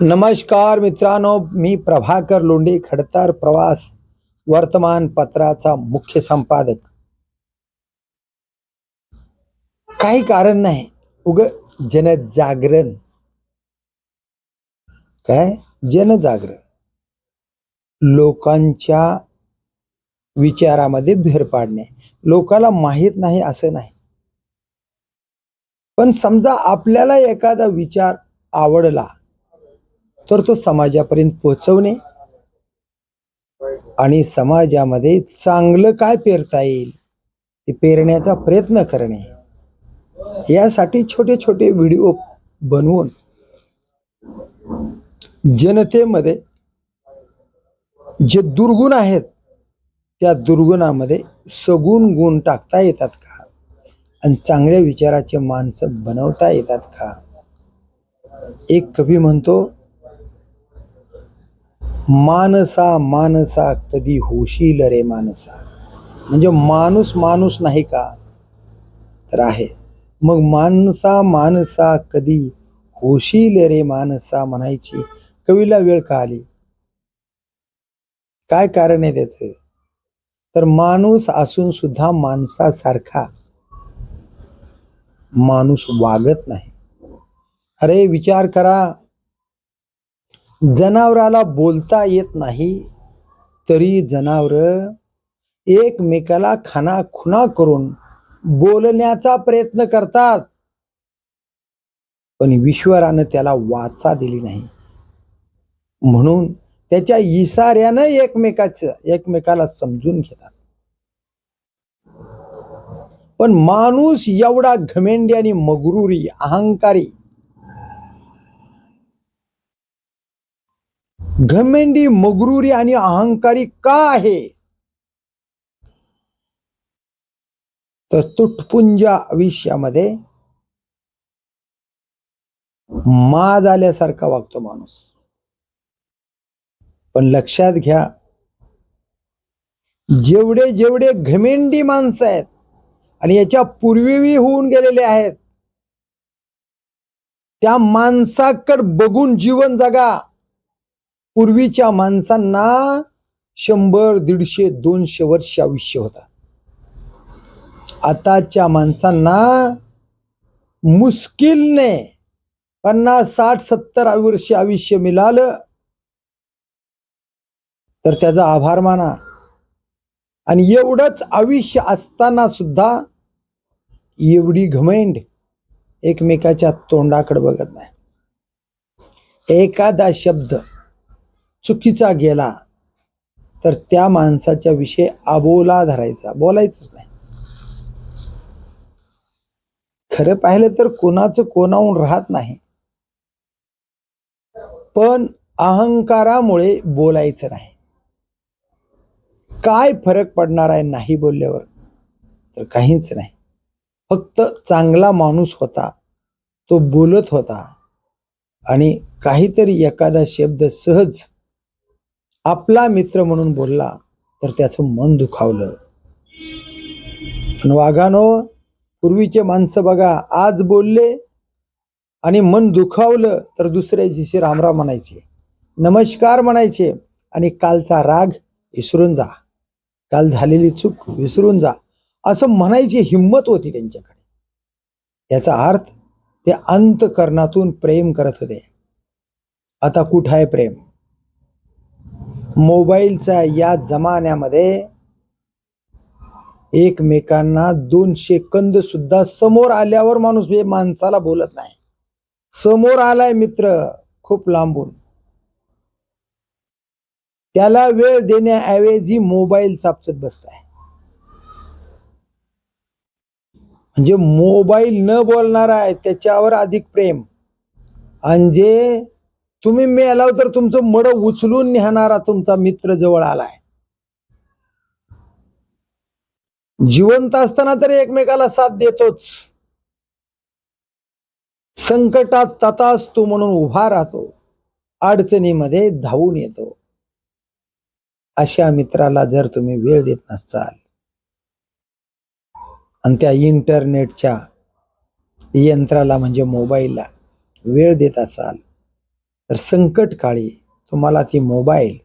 नमस्कार मित्रांनो मी प्रभाकर लोंढे खडतर प्रवास वर्तमानपत्राचा मुख्य संपादक. काही कारण नाही. उग जनजागरण. काय? जनजागरण. लोकांच्या विचारामध्ये भर पाडणे. लोकाला माहीत नाही असं नाही. पण समजा आपल्याला एखादा विचार आवडला तर तो समाजापर्यंत पोहोचवणे आणि समाजामध्ये चांगलं काय पेरता येईल ते पेरण्याचा प्रयत्न करणे. यासाठी छोटे छोटे व्हिडिओ बनवून जनतेमध्ये जे दुर्गुण आहेत त्या दुर्गुणामध्ये सगुण गुण टाकता येतात का? आणि चांगल्या विचाराचे माणसं बनवता येतात का? एक कवी म्हणतो मानसा मानसा कधी होशील रे मानसा. म्हणजे माणूस माणूस नाही का? तर आहे. मग माणसा मानसा कधी होशील रे मानसा म्हणायची कवीला वेळ का आली? काय कारण आहे त्याच? तर माणूस असून सुद्धा माणसासारखा. माणूस वागत नाही. अरे विचार करा. जनावराला बोलता येत नाही तरी जनावर एकमेकाला खानाखुना करून बोलण्याचा प्रयत्न करतात. पण ईश्वरानं त्याला वाचा दिली नाही. म्हणून त्याच्या इशाऱ्यानं एकमेकाचं एकमेकाला समजून घेतात. पण माणूस एवढा घमेंडी आणि मगरुरी अहंकारी घमेंडी मगरुरी आणि अहंकारी का आहे? तर तुटपुंज आयुष्यामध्ये माज आल्यासारखा वागतो माणूस. पण लक्षात घ्या जेवढे जेवढे घमेंडी माणसं आहेत आणि याच्या पूर्वीही होऊन गेलेले आहेत त्या माणसाकड बघून जीवन जगा. पूर्वीच्या माणसांना शंभर दीडशे दोनशे वर्ष आयुष्य होता. आताच्या माणसांना मुश्किलने पन्नास साठ सत्तर वर्ष आयुष्य मिळालं तर त्याचा आभार माना. आणि एवढंच आयुष्य असताना सुद्धा एवढी घमेंड एकमेकाच्या तोंडाकडे बघत नाही. एखादा शब्द चुकीचा गेला तर त्या माणसाच्या विषयी आबोला धरायचा. बोलायचंच नाही. खरं पाहिलं तर कोणाचं कोणाहून राहत नाही. पण अहंकारामुळे बोलायचं नाही. काय फरक पडणार आहे नाही बोलल्यावर? तर काहीच नाही. फक्त चांगला माणूस होता तो बोलत होता. आणि काहीतरी एखादा शब्द सहज आपला मित्र म्हणून बोलला तर त्याचं मन दुखावलं. पण वाघानो पूर्वीचे माणसं बघा आज बोलले आणि मन दुखावलं तर दुसऱ्या दिवशी रामराम म्हणायचे नमस्कार म्हणायचे आणि कालचा राग विसरून जा. काल झालेली चूक विसरून जा. असं म्हणायची हिंमत होती त्यांच्याकडे. याचा अर्थ ते अंतकरणातून प्रेम करत होते. आता कुठं आहे प्रेम? मोबाईलचा या जमान्यामध्ये एकमेकांना दोन सेकंद सुद्धा समोर आल्यावर माणूस हे माणसाला बोलत नाही. समोर आलाय मित्र खूप लांबून. त्याला वेळ देण्याऐवजी मोबाईल चापचत बसताय. म्हणजे मोबाईल न बोलणार आहे त्याच्यावर अधिक प्रेम. आणि जे तुम्ही मेलाव तर तुमचं मड उचलून नेहणारा तुमचा मित्र जवळ आलाय. जिवंत असताना तर एकमेकाला साथ देतोच. संकटात तथाच म्हणून उभा राहतो. अडचणीमध्ये धावून येतो. अशा मित्राला जर तुम्ही वेळ देत नसाल आणि त्या इंटरनेटच्या यंत्राला म्हणजे मोबाईलला वेळ देत असाल तर संकट काळी तुम्हाला ती मोबाईल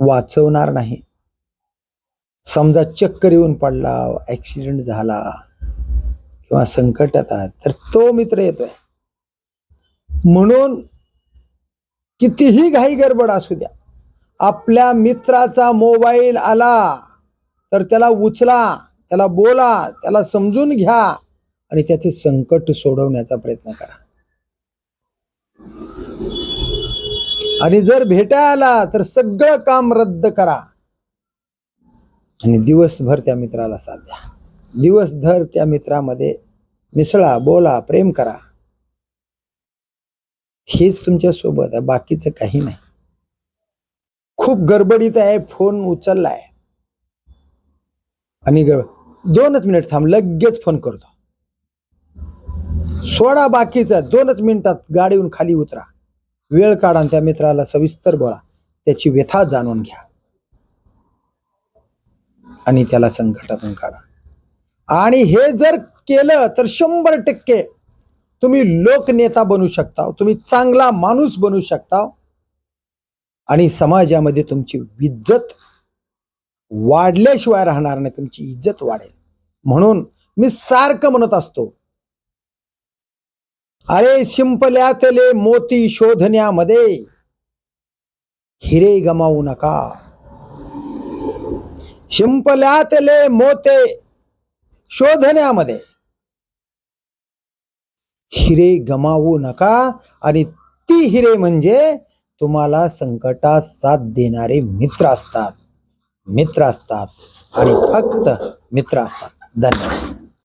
वाचवणार नाही. समजा चक्कर येऊन पडला ॲक्सिडेंट झाला किंवा संकटात आहात तर तो मित्र येतोय. म्हणून कितीही घाई गडबड असू द्या आपल्या मित्राचा मोबाईल आला तर त्याला उचला त्याला बोला त्याला समजून घ्या आणि त्याचे संकट सोडवण्याचा प्रयत्न करा. आणि जर भेटा आला तर सगळं काम रद्द करा. आणि दिवसभर त्या मित्राला साथ द्या. दिवसभर त्या मित्रामध्ये मिसळा बोला प्रेम करा. हेच तुमच्यासोबत आहे बाकीचं काही नाही. खूप गडबडीत आहे फोन उचललाय. आणि दोनच मिनिट थांब लगेच फोन करतो. सोडा बाकीचा दोनच मिनिटात गाडीहून खाली उतरा. वेळ काढा आणि त्या मित्राला सविस्तर बोला. त्याची व्यथा जाणून घ्या. आणि त्याला संकटातून काढा. आणि हे जर केलं तर शंभर टक्के तुम्ही लोकनेता बनू शकता. तुम्ही चांगला माणूस बनू शकता. आणि समाजामध्ये तुमची इज्जत वाढल्याशिवाय राहणार नाही. तुमची इज्जत वाढेल. म्हणून मी सारखं म्हणत असतो अरे शिंपल्यातले मोती शोधण्यामध्ये हिरे गमावू नका. शिंपल्यातले मोते शोधण्यामध्ये हिरे गमावू नका आणि ती हिरे म्हणजे तुम्हाला संकटात साथ देणारे मित्र असतात. मित्र असतात आणि फक्त मित्र असतात. धन्यवाद.